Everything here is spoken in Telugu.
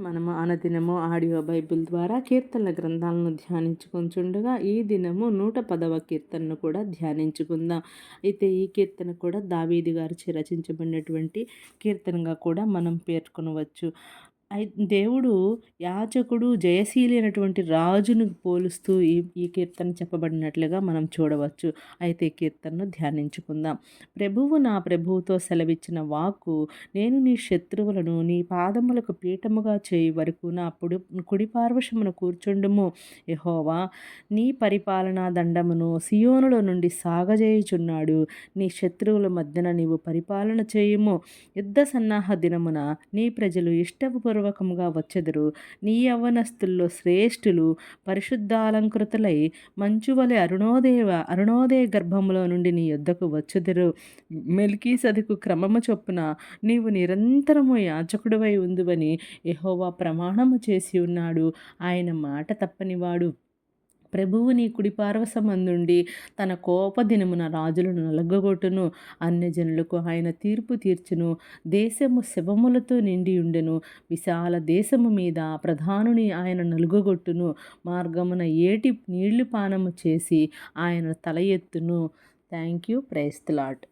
మనము అనదినము ఆడియో బైబిల్ ద్వారా కీర్తనల గ్రంథాలను ధ్యానించుకొంచుండగా ఈ దినము నూట పదవ కీర్తనను కూడా ధ్యానించుకుందాం. అయితే ఈ కీర్తన కూడా దావీది గారిచే రచించబడినటువంటి కీర్తనగా కూడా మనం పేర్కొనవచ్చు. దేవుడు యాచకుడు జయశీలి అయినటువంటి రాజును పోలుస్తూ ఈ ఈ కీర్తన చెప్పబడినట్లుగా మనం చూడవచ్చు. అయితే కీర్తనను ధ్యానించుకుందాం. ప్రభువు నా ప్రభువుతో సెలవిచ్చిన వాక్కు నేను నీ శత్రువులను నీ పాదములకు పీఠముగా చేయి వరకు నా పొడి కుడి పార్వశమును కూర్చుండుము. యహోవా నీ పరిపాలనా దండమును సియోనుల నుండి సాగజేయుచున్నాడు. నీ శత్రువుల మధ్యన నీవు పరిపాలన చేయుము. యుద్ధ సన్నాహ దినమున నీ ప్రజలు ఇష్టపూర్వ పూర్వకముగా వచ్చెదరు. నీ యవ్వనస్తుల్లో శ్రేష్ఠులు పరిశుద్ధాలంకృతులై మంచువలె అరుణోదేవ అరుణోదయ గర్భములో నుండి నీ యొద్దకు వచ్చెదరు. మెల్కీ సదుకు క్రమము చొప్పున నీవు నిరంతరము యాచకుడివై ఉందువని ఎహోవా ప్రమాణము చేసి ఉన్నాడు. ఆయన మాట తప్పనివాడు. ప్రభువు నీ కుడిపార్వసమందుండి తన కోపదినమున రాజులను నలగగొట్టును. అన్యజనులకు ఆయన తీర్పు తీర్చును. దేశము శవములతో నిండి ఉండెను విశాల దేశము మీద ప్రధానుని ఆయన నలుగగొట్టును. మార్గమున ఏటి నీళ్ళు పానము చేసి ఆయన తల ఎత్తును. Thank you ప్రైస్తలాట్